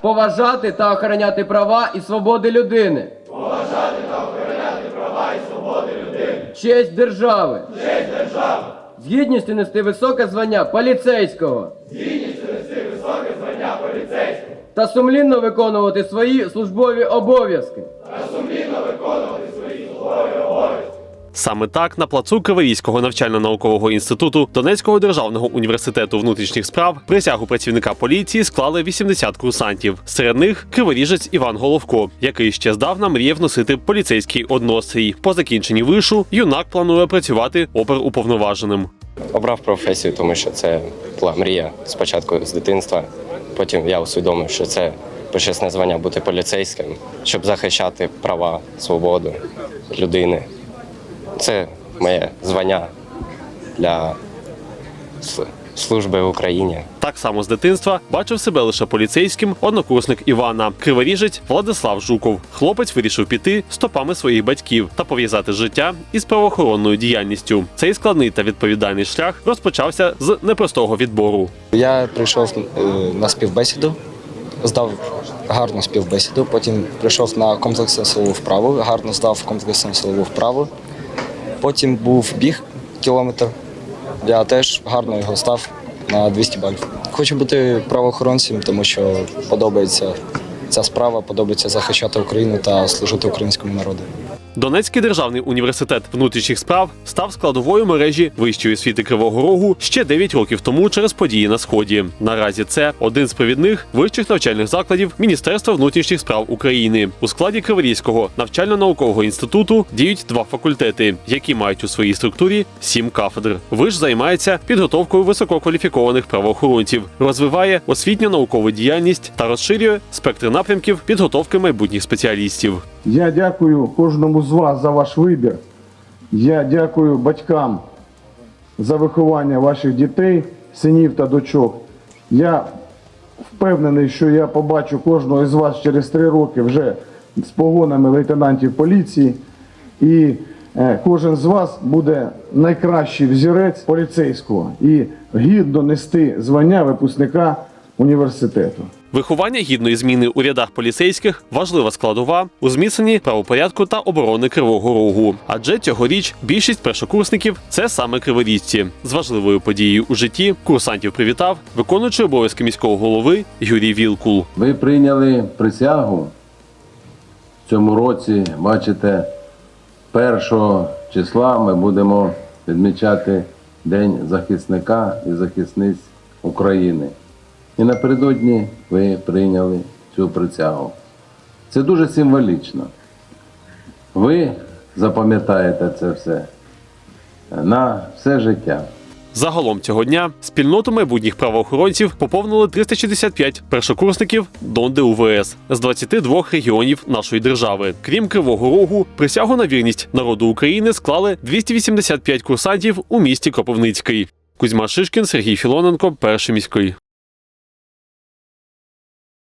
Поважати та охороняти права і свободи людини. Поважати та охороняти права і свободи людини. Честь держави. Честь держави. З гідністю нести високе звання поліцейського. З гідністю нести високе звання поліцейського. Та сумлінно виконувати свої службові обов'язки. Саме так на плацу Криворізького навчально-наукового інституту Донецького державного університету внутрішніх справ присягу працівника поліції склали 80 курсантів. Серед них криворіжець Іван Головко, який ще здавна мріяв носити поліцейський однострій. По закінченні вишу юнак планує працювати оперуповноваженим. Обрав професію, тому що це була мрія спочатку з дитинства. Потім я усвідомив, що це почесне звання бути поліцейським, щоб захищати права, свободу людини. Це моє звання для служби в Україні. Так само з дитинства бачив себе лише поліцейським однокурсник Івана. Криворіжець Владислав Жуков. Хлопець вирішив піти стопами своїх батьків та пов'язати життя із правоохоронною діяльністю. Цей складний та відповідальний шлях розпочався з непростого відбору. Я прийшов е, на співбесіду, здав гарну співбесіду. Потім прийшов на комплексну силову вправу, гарно здав комплексну силову вправу. Потім був біг кілометр. Я теж гарно його став на 200 балів. Хочу бути правоохоронцем, тому що подобається ця справа, подобається захищати Україну та служити українському народу. Донецький державний університет внутрішніх справ став складовою мережі вищої освіти Кривого Рогу ще 9 років тому через події на сході. Наразі це один з провідних вищих навчальних закладів Міністерства внутрішніх справ України. У складі Криворізького навчально-наукового інституту діють два факультети, які мають у своїй структурі сім кафедр. Виш займається підготовкою висококваліфікованих правоохоронців, розвиває освітньо-наукову діяльність та розширює спектр напрямків підготовки майбутніх спеціалістів. Я дякую кожному з вас за ваш вибір. Я дякую батькам за виховання ваших дітей, синів та дочок. Я впевнений, що я побачу кожного із вас через три роки вже з погонами лейтенантів поліції. І е, кожен з вас буде найкращий взірець поліцейського і гідно нести звання випускника університету. Виховання гідної зміни у рядах поліцейських важлива складова у зміцненні правопорядку та оборони Кривого Рогу. Адже цьогоріч більшість першокурсників це саме криворізці. З важливою подією у житті курсантів привітав виконуючий обов'язки міського голови Юрій Вілкул. Ви прийняли присягу в цьому році. Бачите, 1 числа ми будемо відмічати День захисника і захисниць України. І напередодні ви прийняли цю присягу. Це дуже символічно. Ви запам'ятаєте це все на все життя. Загалом цього дня спільноту майбутніх правоохоронців поповнили 365 першокурсників Донди УВС з 22 регіонів нашої держави. Крім Кривого Рогу, присягу на вірність народу України склали 285 курсантів у місті Кропивницький. Кузьма Шишкін, Сергій Філоненко, перший міський.